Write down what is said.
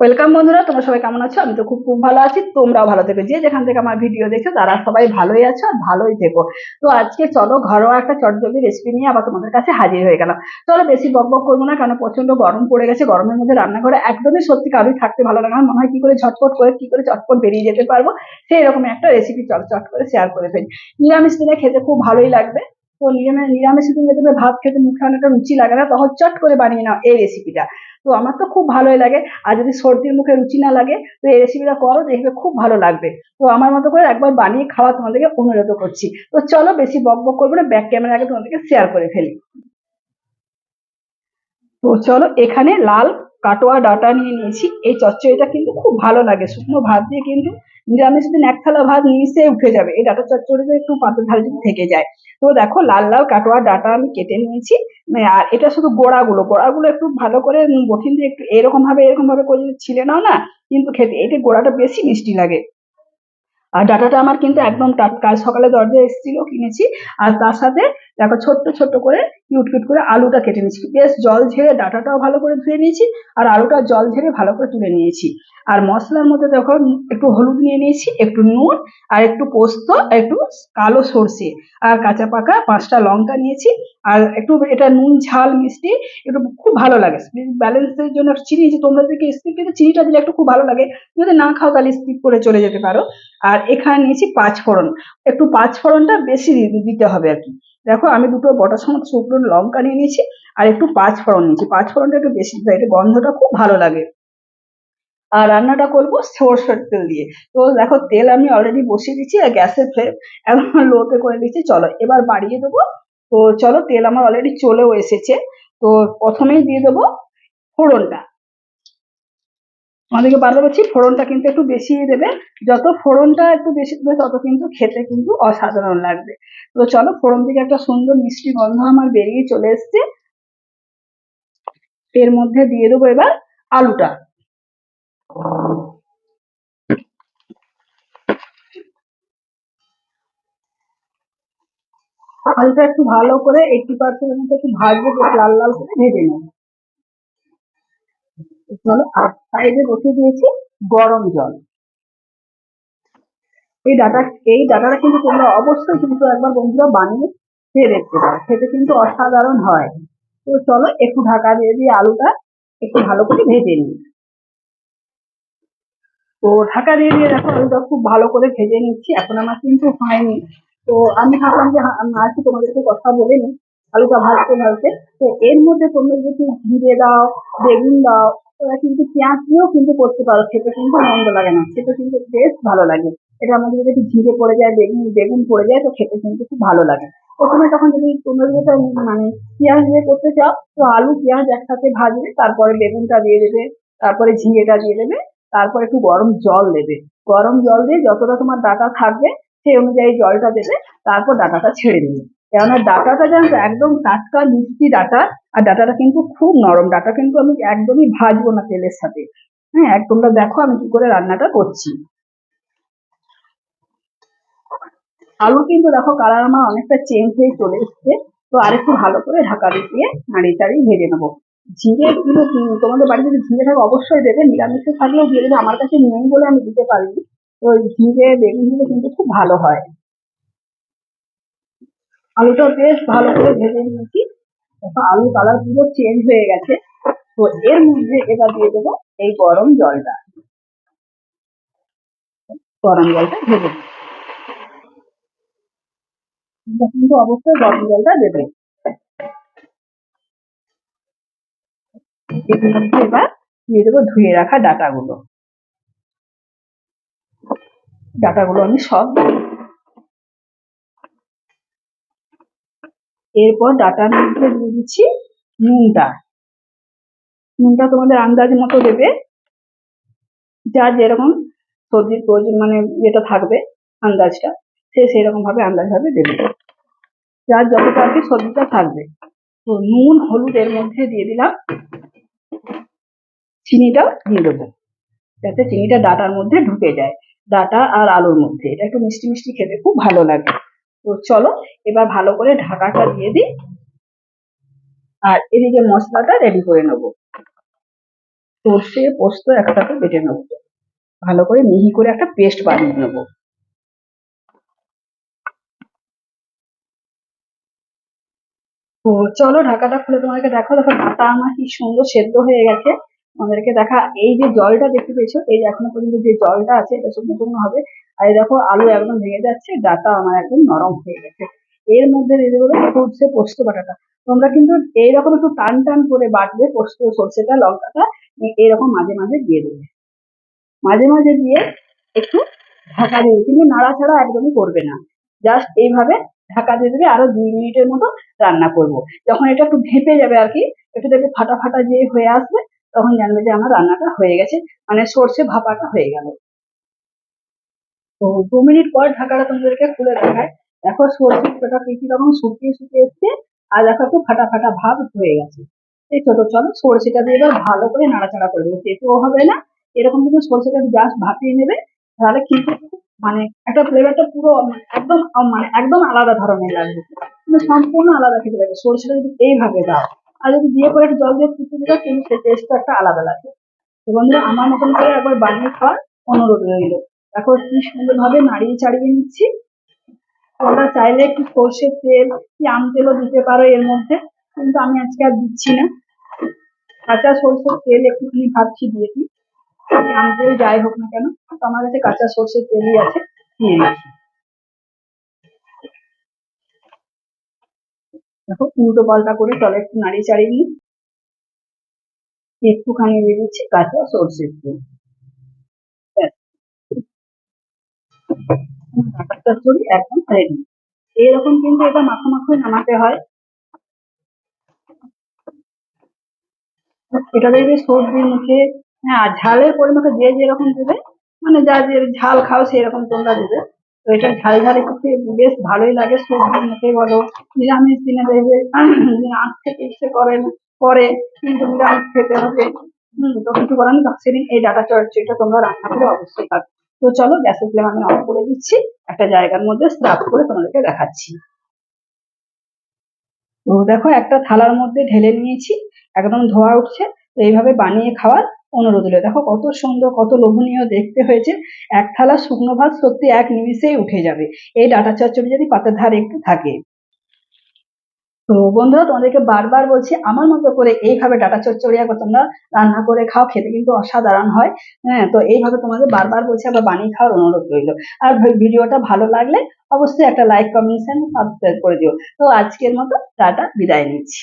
Welcome বন্ধুরা, তোমরা সবাই কেমন আছো? আমি তো খুব খুব ভালো আছি, তোমরাও ভালো থেকো। যে যেখান থেকে আমার ভিডিও দেখছ, তারা সবাই ভালোই আছো আর ভালোই থেকো। তো আজকে চলো ঘরোয়া একটা চটজলদি রেসিপি নিয়ে আবার তোমাদের কাছে হাজির হয়ে গেলাম। চলো বেশি বক বক করব না কারণ প্রচণ্ড গরম পড়ে গেছে, গরমের মধ্যে রান্নাঘরে একদমই সত্যি কারোই থাকতে ভালো লাগে মনে হয় কি করে ঝটপট করে, কি করে চটপট বেরিয়ে যেতে পারব সেই রকম একটা রেসিপি চট চট করে শেয়ার করে ফেলি। নিরামিষ দিনে খেতে খুব ভালোই লাগবে। তো নিরামিষ দিনে দেখবে ভাত খেতে মুখে অনেকটা রুচি লাগে না, তখন চট করে বানিয়ে নাও এই রেসিপিটা তো আমার তো খুব ভালোই লাগে, আর যদি সর্দির মুখে রুচি না লাগে, তো এই রেসিপিটা করো, দেখবে খুব ভালো লাগবে। তো আমার মতো করে একবার বানিয়ে খাওয়া তোমাদেরকে অনুরোধ করছি। তো চলো বেশি বক বক করব না, ব্যাক ক্যামেরা আগে তোমাদেরকে শেয়ার করে ফেলি। তো চলো এখানে লাল কাটোয়া ডাটা নিয়ে নিয়েছি। এই চচ্চড়িটা কিন্তু খুব ভালো লাগে। শুকনো ভাত দিয়ে কিন্তু নিরামিষ দিন এক থালা ভাত নিচে উঠে যাবে। এই ডাটা চচ্চড়িতে একটু পাতলা ঝাল যদি থেকে যায়। তো দেখো, লাল লাল কাটোয়া ডাটা আমি কেটে নিয়েছি। মানে আর এটা শুধু গোড়াগুলো। গোড়াগুলো একটু ভালো করে বঠিন দিয়ে একটু এরকম ভাবে এরকম ভাবে করে ছিলে নাও না, কিন্তু খেতে এটা গোড়াটা বেশি মিষ্টি লাগে। আর ডাটাটা আমার কিন্তু একদম আজ সকালে দরজায় এসেছিল, কিনেছি। আর তার সাথে দেখো ছোট্ট ছোট্ট করে কিউট কিউট করে আলুটা কেটে নিয়েছি। বেশ জল ঝেড়ে ডাটাটাও ভালো করে ধুয়ে নিয়েছি আর আলুটা জল ঝেড়ে ভালো করে তুলে নিয়েছি। আর মশলার মধ্যে দেখো একটু হলুদ নিয়ে নিয়েছি, একটু নুন আর একটু পোস্ত একটু কালো সর্ষে আর কাঁচা পাকা পাঁচটা লঙ্কা নিয়েছি। আর একটু এটা নুন, ঝাল, মিষ্টি একটু খুব ভালো লাগে। ব্যালেন্সের জন্য চিনি, যে তোমরা যদি স্কিপ চিনিটা দিলে একটু খুব ভালো লাগে। যদি না খাও তাহলে স্কিপ করে চলে যেতে পারো। আর এখানে নিয়েছি পাঁচ ফোড়ন। একটু পাঁচ ফোড়নটা বেশি দিতে হবে আর কি। দেখো, আমি দুটো বটা সমত শুকনো লঙ্কা নিয়ে নিয়েছি আর একটু পাঁচ ফোড়ন নিয়েছি। পাঁচ ফোড়নটা একটু বেশি দিতে হয় এটা গন্ধটা খুব ভালো লাগে। আর রান্নাটা করব সরষের তেল দিয়ে। তো দেখো, তেল আমি অলরেডি বসিয়ে দিচ্ছি আর গ্যাসের ফ্লেম একদম লোতে করে দিচ্ছি চলো, এবার বাড়িয়ে দেবো। তো চলো, তেল আমার অলরেডি চলেও এসেছে। তো প্রথমেই দিয়ে দেবো ফোড়নটা। আমাদেরকে বারবার বলছি, ফোড়নটা কিন্তু একটু বেশি দেবে। যত ফোড়নটা একটু বেশি দেবে, তত কিন্তু খেতে কিন্তু অসাধারণ লাগবে। তো চলো, ফোড়ন থেকে একটা সুন্দর মিষ্টি গন্ধ আমার বেরিয়ে চলে এসছে। এর মধ্যে দিয়ে দেবো এবার আলুটা। আলুটা একটু ভালো করে এইটি পার্সেন্ট একটু ভাজবো লাল লাল করে ভেজে নেব। চলো আর সাইডে বসিয়ে দিয়েছি গরম জল। এই ডাটা, এই ডাটাটা কিন্তু তোমরা অবশ্যই কিন্তু একবার বন্ধুরা বানিয়ে খেয়ে দেখতে পারো। খেতে কিন্তু অসাধারণ হয়। তো চলো একটু ঢাকা দিয়ে দিয়ে আলুটা একটু ভালো করে ভেজে নিই। তো ঢাকা দিয়ে দিয়ে দেখো আলুটা খুব ভালো করে ভেজে নিচ্ছি, এখন আমার কিন্তু হয়নি। তো আমি ভাবলাম যে হা- আমি আর কি তোমাদেরকে কথা বলে নিই, আলুটা ভাজতে ভাজতে। তো এর মধ্যে তোমরা যদি জিরে দাও, বেগুন দাও তোমরা কিন্তু পেঁয়াজ দিয়েও কিন্তু করতে পারো, খেতে কিন্তু মন্দ লাগে না। খেতে কিন্তু বেশ ভালো লাগে। এটা আমাদের যদি জিরে পড়ে যায়, বেগুন বেগুন পড়ে যায়, তো খেতে কিন্তু খুব ভালো লাগে। প্রথমে তখন যদি তোমরা যদি মানে পেঁয়াজ দিয়ে করতে চাও, তো আলু, পেঁয়াজ একসাথে ভাজবে, তারপরে বেগুনটা দিয়ে দেবে, তারপরে ঝিঙেটা দিয়ে দেবে, তারপর একটু গরম জল দেবে। গরম জল দিয়ে যতটা তোমার ডাটা থাকবে, সেই অনুযায়ী জলটা দেবে, তারপর ডাটাটা ছেড়ে দেবে। কেননা ডাটাটা জানো একদম টাটকা, মিষ্টি ডাটা আর ডাটাটা কিন্তু খুব নরম। ডাটা কিন্তু আমি একদমই ভাজবো না তেলের সাথে। হ্যাঁ এক তোমরা দেখো আমি কি করে রান্নাটা করছি। আলু কিন্তু দেখো কালার আমার অনেকটা চেঞ্জ হয়ে চলে এসছে। তো আরেকটু ভালো করে ঢাকা দিয়ে নাড়িয়ে চাড়িয়ে ভেজে নেব। জিরে কিন্তু তোমাদের বাড়িতে যদি জিরে থাকে অবশ্যই দেবে। নিরামিষে থাকলেও দিয়ে দেবে। আমার কাছে নেই বলে আমি দিতে পারিনি। তো জিরে বেগুন দিলে কিন্তু খুব ভালো হয়। আলুটা বেশ ভালো করে ভেজে নিয়েছি। আলু কালার পুরো চেঞ্জ হয়ে গেছে। তো এর মধ্যে এবার দিয়ে দেবো এই গরম জলটা। গরম জলটা দেবো কিন্তু অবশ্যই গরম জলটা দেবে। এবার দিয়ে দেবো ধুয়ে রাখা ডাটাগুলো। ডাটাগুলো আমি সব দিয়ে দেবো। এরপর ডাটার মধ্যে দিয়ে দিচ্ছি নুনটা। নুনটা তোমাদের আন্দাজ মতো দেবে। যার যেরকম সবজির প্রয়োজন মানে যেটা থাকবে আন্দাজটা, সে সেরকম ভাবে আন্দাজ ভাবে দেবে। যার যতটা আর কি সবজিটা থাকবে। তো নুন, হলুদ এর মধ্যে দিয়ে দিলাম। চিনিটা দিয়ে দেবো, যাতে চিনিটা ডাটার মধ্যে ঢুকে যায়। ডাটা আর আলুর মধ্যে। এটা একটু মিষ্টি মিষ্টি খেতে খুব ভালো লাগে। তো চলো, এবার ভালো করে ঢাকাটা দিয়ে দিই। আর এদিকে মশলাটা রেডি করে নেব। সর্ষে, পোস্ত একসাথে বেটে নেব। ভালো করে মিহি করে একটা পেস্ট বানিয়ে নেব। তো চলো, ঢাকাটা খুলে তোমাকে দেখো দেখো ডাটা আমার কি সুন্দর সেদ্ধ হয়ে গেছে। আমাদেরকে দেখা, এই যে জলটা দেখতে পেয়েছ, এই এখনও পর্যন্ত যে জলটা আছে, এটা শুকনো হবে। আর এই দেখো, আলু একদম ভেঙে যাচ্ছে, ডাটা আমার একদম নরম হয়ে গেছে। এর মধ্যে দিয়ে দেবো সর্ষে পোস্ত বাটাটা। তোমরা কিন্তু এইরকম একটু টান টান করে বাটবে পোস্ত, সর্ষেটা, লঙ্কাটা এরকম মাঝে মাঝে দিয়ে দেবে। মাঝে মাঝে দিয়ে একটু ঢাকা দেবে, কিন্তু নাড়াচাড়া একদমই করবে না। জাস্ট এইভাবে ঢাকা দিয়ে দেবে, আরও দুই মিনিটের মতো রান্না করব। যখন এটা একটু ভেপে যাবে আর কি, একটু দেখবে ফাটা ফাটা যে হয়ে আসবে তখন জানবে যে আমার রান্নাটা হয়ে গেছে মানে সর্ষে ভাপাটা হয়ে গেল। তো দু মিনিট পর ঢাকাটা তোমাদেরকে খুলে দেখায়। দেখো সর্ষেটা কি রকম শুকিয়ে শুকিয়ে এসছে, আর দেখো একটু ফাটা ফাটা ভাব হয়ে গেছে। এই ছোট চলো সর্ষেটা দিয়ে এবার ভালো করে নাড়াচাড়া করে দেবো তেতেও হবে না, এরকম কিন্তু সর্ষেটা জাস্ট ভাপিয়ে নেবে, তাহলে কিন্তু মানে একটা ফ্লেভারটা পুরো একদম মানে একদম আলাদা ধরনের লাগবে। মানে সম্পূর্ণ আলাদা খেতে লাগবে। সরষেটা যদি এইভাবে দাও আর যদি দিয়ে করে একটু জল দিয়ে ফুটে দিলে, কিন্তু সেই টেস্টটা একটা আলাদা লাগে। তো বন্ধুরা, আমার মতন করে একবার বানিয়ে খাওয়ার অনুরোধ রইল। দেখো কি সুন্দরভাবে নাড়িয়ে চাড়িয়ে নিচ্ছি। তোমরা চাইলে একটু সর্ষের তেল, কি আম তেলও দিতে পারো এর মধ্যে, কিন্তু আমি আজকে আর দিচ্ছি না। কাঁচা সর্ষের তেল একটুখানি ভাবছি দিয়ে দিই। আম তেল যাই হোক না কেন তো আমার কাছে কাঁচা সর্ষের তেলই আছে দিয়ে দিচ্ছি দেখো, উল্টো পাল্টা করে তলে একটু নাড়িয়ে চাড়িয়ে নিই একটুখানি দিয়ে দিচ্ছি কাঁচা সর্ষের তেল চচ্চড়ি একদম রেডি এরকম কিন্তু এটা মাখো মাখো নামাতে হয়। এটা দেখবে সর্দির মুখে হ্যাঁ ঝালের পরিমাণটা যে যেরকম দেবে মানে যা যে ঝাল খাও সেরকম তোমরা দেবে। তো এটা ঝাল ঝাল খেয়ে বেশ ভালোই লাগে সর্দির মুখে বলো। নিরামিষ দিনে দেখবে আঁশ খেতে ইচ্ছে করে না, করে, কিন্তু নিরামিষ খেতে হবে। তো কিছু করার সেদিন এই ডাটা চচ্চড়িটা তোমরা রান্না করে অবশ্যই খাবে তো চলো, গ্যাসের ফ্লেম আমি অফ করে দিচ্ছি। একটা জায়গার মধ্যে স্টাফ করে তোমাদেরকে দেখাচ্ছি। তো দেখো, একটা থালার মধ্যে ঢেলে নিয়েছি। একদম ধোয়া উঠছে। তো এইভাবে বানিয়ে খাওয়ার অনুরোধ রইল। দেখো কত সুন্দর, কত লোভনীয় দেখতে হয়েছে। এক থালা শুকনো ভাত সত্যি এক নিমিষেই উঠে যাবে। এই ডাটা চচ্চড়ি যদি পাতের ধারে একটু থাকে। তো বন্ধুরা, তোমাদেরকে বারবার বলছি, আমার মতো করে এইভাবে ডাটা চচ্চড়ি একবার তোমরা রান্না করে খাও, খেতে কিন্তু অসাধারণ হয়। হ্যাঁ তো এইভাবে তোমাদের বারবার বলছি, আবার বানিয়ে খাওয়ার অনুরোধ রইল। আর ভিডিওটা ভালো লাগলে অবশ্যই একটা লাইক কমেন্ট সাবস্ক্রাইব করে দিও। তো আজকের মতো টাটা, বিদায় নিচ্ছি।